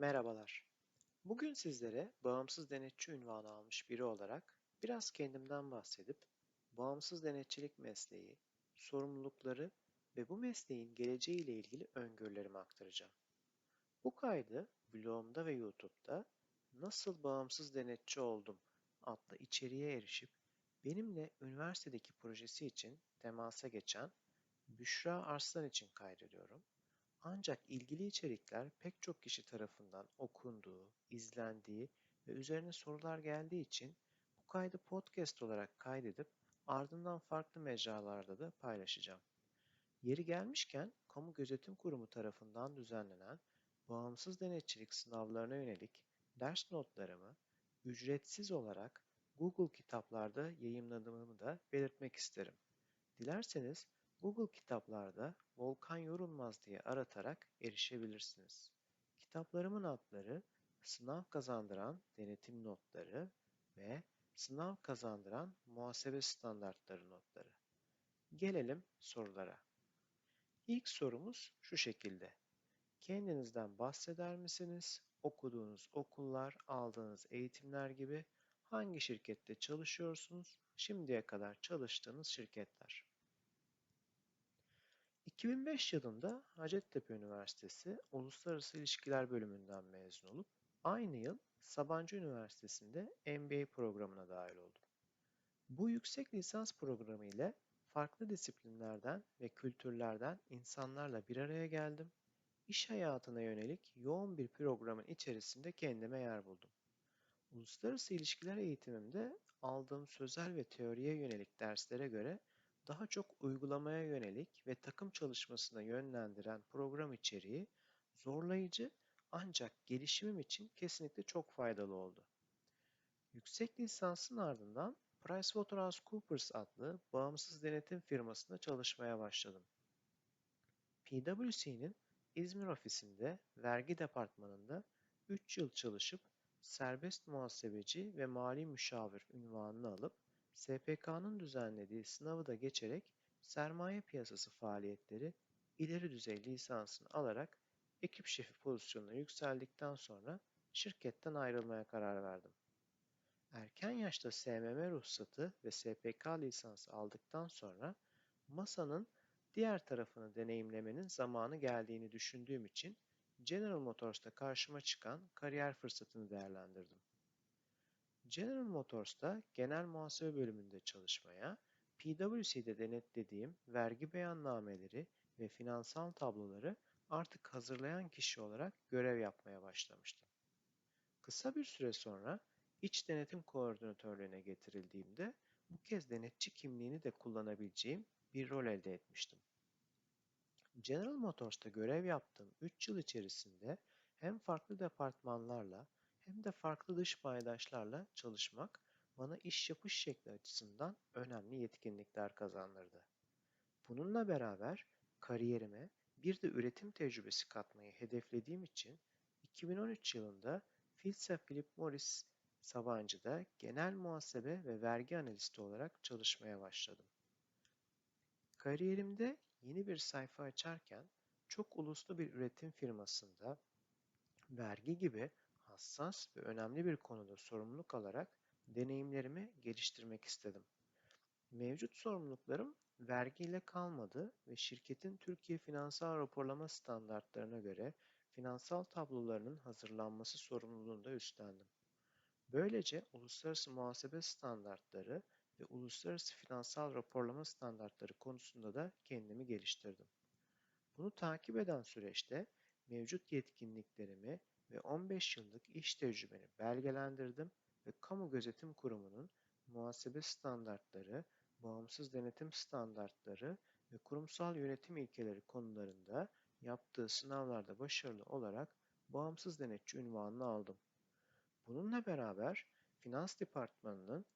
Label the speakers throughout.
Speaker 1: Merhabalar. Bugün sizlere bağımsız denetçi unvanı almış biri olarak biraz kendimden bahsedip bağımsız denetçilik mesleği, sorumlulukları ve bu mesleğin geleceğiyle ilgili öngörülerimi aktaracağım. Bu kaydı blogumda ve YouTube'da Nasıl Bağımsız Denetçi Oldum adlı içeriğe erişip benimle üniversitedeki projesi için temasa geçen Büşra Arslan için kaydediyorum. Ancak ilgili içerikler pek çok kişi tarafından okunduğu, izlendiği ve üzerine sorular geldiği için bu kaydı podcast olarak kaydedip ardından farklı mecralarda da paylaşacağım. Yeri gelmişken Kamu Gözetim Kurumu tarafından düzenlenen bağımsız denetçilik sınavlarına yönelik ders notlarımı ücretsiz olarak Google kitaplarda yayınladığımı da belirtmek isterim. Dilerseniz Google kitaplarda Volkan Yorulmaz diye aratarak erişebilirsiniz. Kitaplarımın adları Sınav Kazandıran Denetim Notları ve Sınav Kazandıran Muhasebe Standartları Notları. Gelelim sorulara. İlk sorumuz şu şekilde. Kendinizden bahseder misiniz? Okuduğunuz okullar, aldığınız eğitimler gibi hangi şirkette çalışıyorsunuz? Şimdiye kadar çalıştığınız şirketler. 2005 yılında Hacettepe Üniversitesi Uluslararası İlişkiler bölümünden mezun olup aynı yıl Sabancı Üniversitesi'nde MBA programına dahil oldum. Bu yüksek lisans programı ile farklı disiplinlerden ve kültürlerden insanlarla bir araya geldim. İş hayatına yönelik yoğun bir programın içerisinde kendime yer buldum. Uluslararası ilişkiler eğitimimde aldığım sözel ve teoriye yönelik derslere göre daha çok uygulamaya yönelik ve takım çalışmasına yönlendiren program içeriği zorlayıcı ancak gelişimim için kesinlikle çok faydalı oldu. Yüksek lisansın ardından PricewaterhouseCoopers adlı bağımsız denetim firmasında çalışmaya başladım. PwC'nin İzmir ofisinde vergi departmanında 3 yıl çalışıp serbest muhasebeci ve mali müşavir unvanını alıp SPK'nın düzenlediği sınavı da geçerek sermaye piyasası faaliyetleri ileri düzey lisansını alarak ekip şefi pozisyonuna yükseldikten sonra şirketten ayrılmaya karar verdim. Erken yaşta SMM ruhsatı ve SPK lisansı aldıktan sonra masanın diğer tarafını deneyimlemenin zamanı geldiğini düşündüğüm için General Motors'ta karşıma çıkan kariyer fırsatını değerlendirdim. General Motors'ta genel muhasebe bölümünde çalışmaya, PwC'de denetlediğim vergi beyannameleri ve finansal tabloları artık hazırlayan kişi olarak görev yapmaya başlamıştım. Kısa bir süre sonra iç denetim koordinatörlüğüne getirildiğimde bu kez denetçi kimliğini de kullanabileceğim bir rol elde etmiştim. General Motors'ta görev yaptığım 3 yıl içerisinde hem farklı departmanlarla hem de farklı dış paydaşlarla çalışmak bana iş yapış şekli açısından önemli yetkinlikler kazandırdı. Bununla beraber kariyerime bir de üretim tecrübesi katmayı hedeflediğim için 2013 yılında Filsa Philip Morris Sabancı'da genel muhasebe ve vergi analisti olarak çalışmaya başladım. Kariyerimde yeni bir sayfa açarken çok uluslu bir üretim firmasında vergi gibi hassas ve önemli bir konuda sorumluluk alarak deneyimlerimi geliştirmek istedim. Mevcut sorumluluklarım vergiyle kalmadı ve şirketin Türkiye finansal raporlama standartlarına göre finansal tablolarının hazırlanması sorumluluğunu da üstlendim. Böylece uluslararası muhasebe standartları ve uluslararası finansal raporlama standartları konusunda da kendimi geliştirdim. Bunu takip eden süreçte mevcut yetkinliklerimi ve 15 yıllık iş tecrübeni belgelendirdim ve Kamu Gözetim Kurumu'nun muhasebe standartları, bağımsız denetim standartları ve kurumsal yönetim ilkeleri konularında yaptığı sınavlarda başarılı olarak bağımsız denetçi unvanını aldım. Bununla beraber Finans Departmanı'nın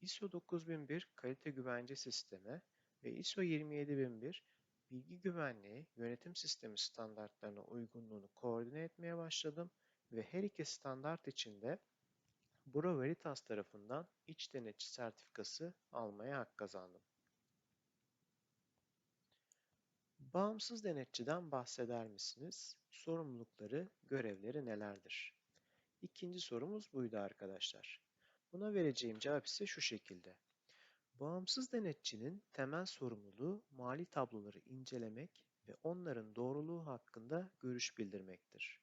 Speaker 1: ISO 9001 kalite güvence sistemi ve ISO 27001 bilgi güvenliği yönetim sistemi standartlarına uygunluğunu koordine etmeye başladım ve her iki standart içinde Bureau Veritas tarafından iç denetçi sertifikası almaya hak kazandım. Bağımsız denetçiden bahseder misiniz? Sorumlulukları, görevleri nelerdir? İkinci sorumuz buydu arkadaşlar. Buna vereceğim cevap ise şu şekilde. Bağımsız denetçinin temel sorumluluğu mali tabloları incelemek ve onların doğruluğu hakkında görüş bildirmektir.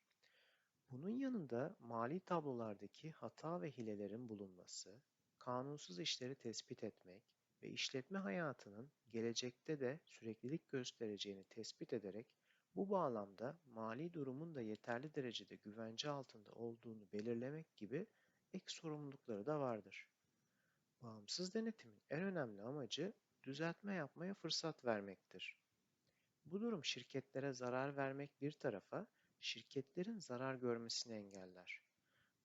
Speaker 1: Bunun yanında mali tablolardaki hata ve hilelerin bulunması, kanunsuz işleri tespit etmek ve işletme hayatının gelecekte de süreklilik göstereceğini tespit ederek bu bağlamda mali durumun da yeterli derecede güvence altında olduğunu belirlemek gibi ek sorumlulukları da vardır. Bağımsız denetimin en önemli amacı düzeltme yapmaya fırsat vermektir. Bu durum şirketlere zarar vermek bir tarafa, şirketlerin zarar görmesini engeller.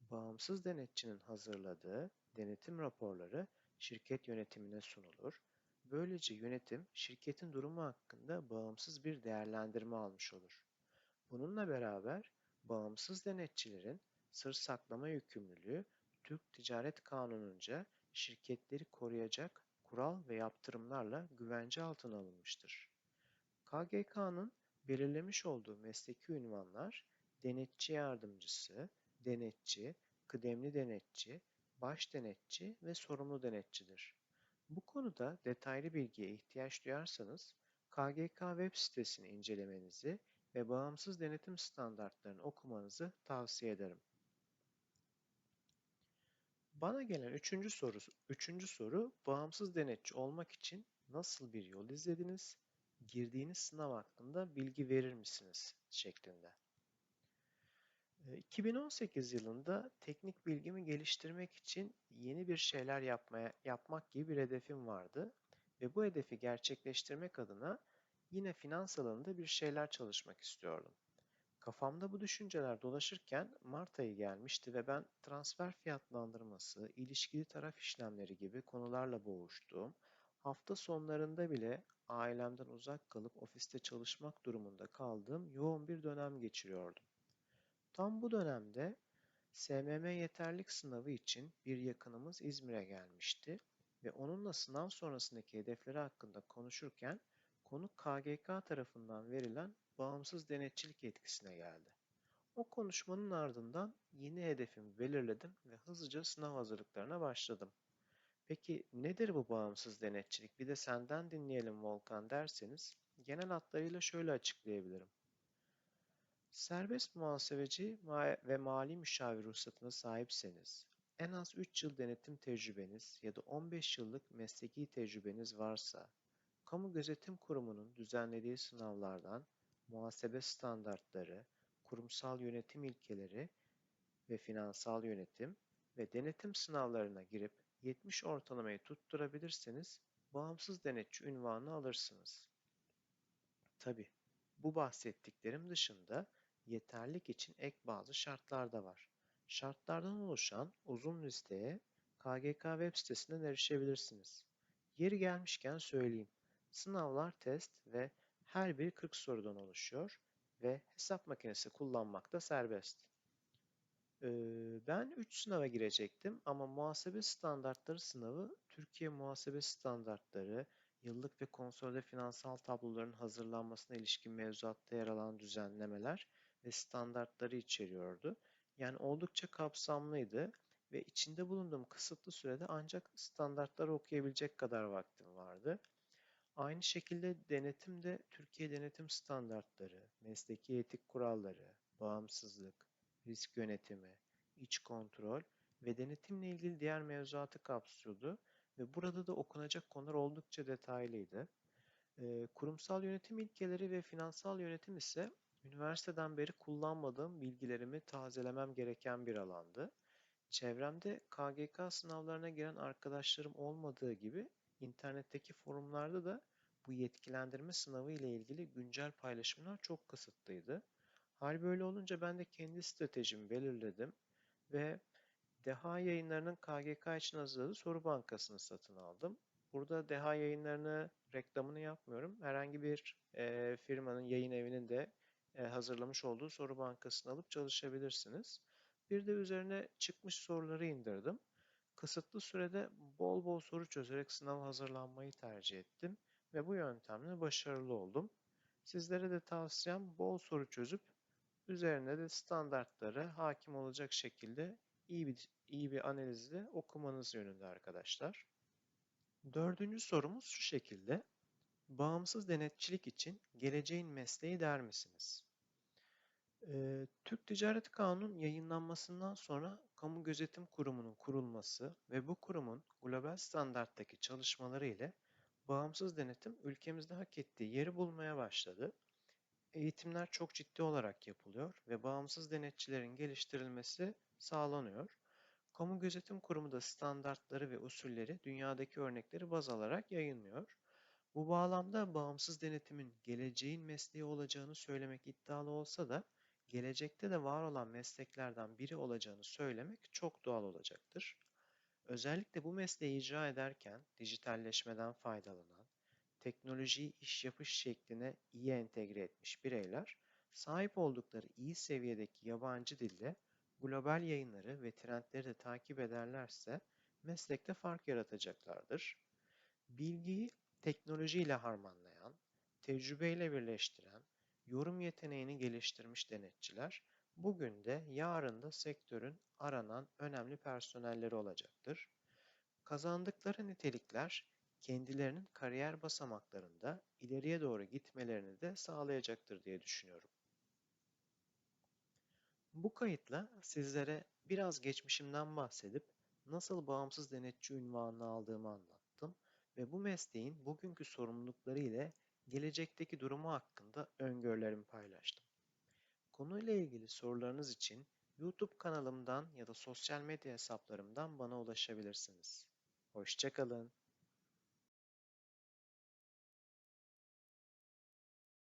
Speaker 1: Bağımsız denetçinin hazırladığı denetim raporları şirket yönetimine sunulur. Böylece yönetim şirketin durumu hakkında bağımsız bir değerlendirme almış olur. Bununla beraber bağımsız denetçilerin sır saklama yükümlülüğü Türk Ticaret Kanunu'nca şirketleri koruyacak kural ve yaptırımlarla güvence altına alınmıştır. KGK'nın belirlemiş olduğu mesleki ünvanlar denetçi yardımcısı, denetçi, kıdemli denetçi, baş denetçi ve sorumlu denetçidir. Bu konuda detaylı bilgiye ihtiyaç duyarsanız KGK web sitesini incelemenizi ve bağımsız denetim standartlarını okumanızı tavsiye ederim. Bana gelen üçüncü soru, üçüncü soru bağımsız denetçi olmak için nasıl bir yol izlediniz? Girdiğiniz sınav hakkında bilgi verir misiniz? şeklinde. 2018 yılında teknik bilgimi geliştirmek için yeni bir şeyler yapmaya yapmak gibi bir hedefim vardı ve bu hedefi gerçekleştirmek adına yine finans alanında bir şeyler çalışmak istiyordum. Kafamda bu düşünceler dolaşırken Mart ayı gelmişti ve ben transfer fiyatlandırması, ilişkili taraf işlemleri gibi konularla boğuştuğum, hafta sonlarında bile ailemden uzak kalıp ofiste çalışmak durumunda kaldığım yoğun bir dönem geçiriyordum. Tam bu dönemde SMM yeterlik sınavı için bir yakınımız İzmir'e gelmişti ve onunla sınav sonrasındaki hedefleri hakkında konuşurken konu KGK tarafından verilen bağımsız denetçilik yetkisine geldi. O konuşmanın ardından yeni hedefimi belirledim ve hızlıca sınav hazırlıklarına başladım. Peki nedir bu bağımsız denetçilik? Bir de senden dinleyelim Volkan derseniz genel hatlarıyla şöyle açıklayabilirim. Serbest muhasebeci ve mali müşavir ruhsatına sahipseniz, en az 3 yıl denetim tecrübeniz ya da 15 yıllık mesleki tecrübeniz varsa, Kamu Gözetim Kurumu'nun düzenlediği sınavlardan muhasebe standartları, kurumsal yönetim ilkeleri ve finansal yönetim ve denetim sınavlarına girip 70 ortalamayı tutturabilirseniz bağımsız denetçi unvanını alırsınız. Tabi bu bahsettiklerim dışında yeterlik için ek bazı şartlar da var. Şartlardan oluşan uzun listeye KGK web sitesinden erişebilirsiniz. Yeri gelmişken söyleyeyim. Sınavlar test ve her biri 40 sorudan oluşuyor ve hesap makinesi kullanmak da serbest. Ben 3 sınava girecektim ama muhasebe standartları sınavı Türkiye muhasebe standartları, yıllık ve konsolide finansal tabloların hazırlanmasına ilişkin mevzuatta yer alan düzenlemeler ve standartları içeriyordu. Yani oldukça kapsamlıydı ve içinde bulunduğum kısıtlı sürede ancak standartları okuyabilecek kadar vaktim vardı. Aynı şekilde denetim de Türkiye denetim standartları, mesleki etik kuralları, bağımsızlık, risk yönetimi, iç kontrol ve denetimle ilgili diğer mevzuatı kapsıyordu ve burada da okunacak konular oldukça detaylıydı. kurumsal yönetim ilkeleri ve finansal yönetim ise üniversiteden beri kullanmadığım bilgilerimi tazelemem gereken bir alandı. Çevremde KGK sınavlarına giren arkadaşlarım olmadığı gibi internetteki forumlarda da bu yetkilendirme sınavı ile ilgili güncel paylaşımlar çok kısıtlıydı. Hal böyle olunca ben de kendi stratejimi belirledim ve Deha yayınlarının KGK için hazırladığı soru bankasını satın aldım. Burada Deha yayınlarını reklamını yapmıyorum. Herhangi bir e, firmanın yayın evinin de e, hazırlamış olduğu soru bankasını alıp çalışabilirsiniz. Bir de üzerine çıkmış soruları indirdim. Kısıtlı sürede bol bol soru çözerek sınav hazırlanmayı tercih ettim ve bu yöntemle başarılı oldum. Sizlere de tavsiyem bol soru çözüp üzerine de standartlara hakim olacak şekilde iyi bir, iyi bir analizle okumanız yönünde arkadaşlar. Dördüncü sorumuz şu şekilde. Bağımsız denetçilik için geleceğin mesleği der misiniz? Ee, Türk Ticaret Kanunu yayınlanmasından sonra Kamu Gözetim Kurumu'nun kurulması ve bu kurumun global standarttaki çalışmaları ile bağımsız denetim ülkemizde hak ettiği yeri bulmaya başladı. Eğitimler çok ciddi olarak yapılıyor ve bağımsız denetçilerin geliştirilmesi sağlanıyor. Kamu Gözetim Kurumu da standartları ve usulleri dünyadaki örnekleri baz alarak yayınlıyor. Bu bağlamda bağımsız denetimin geleceğin mesleği olacağını söylemek iddialı olsa da gelecekte de var olan mesleklerden biri olacağını söylemek çok doğal olacaktır. Özellikle bu mesleği icra ederken dijitalleşmeden faydalanan, teknolojiyi iş yapış şekline iyi entegre etmiş bireyler, sahip oldukları iyi seviyedeki yabancı dilde global yayınları ve trendleri de takip ederlerse meslekte fark yaratacaklardır. Bilgiyi teknolojiyle harmanlayan, tecrübeyle birleştiren, yorum yeteneğini geliştirmiş denetçiler bugün de yarın da sektörün aranan önemli personelleri olacaktır. Kazandıkları nitelikler kendilerinin kariyer basamaklarında ileriye doğru gitmelerini de sağlayacaktır diye düşünüyorum. Bu kayıtla sizlere biraz geçmişimden bahsedip nasıl bağımsız denetçi unvanını aldığımı anlattım ve bu mesleğin bugünkü sorumlulukları ile gelecekteki durumu hakkında öngörülerimi paylaştım. Konuyla ilgili sorularınız için YouTube kanalımdan ya da sosyal medya hesaplarımdan bana ulaşabilirsiniz. Hoşçakalın.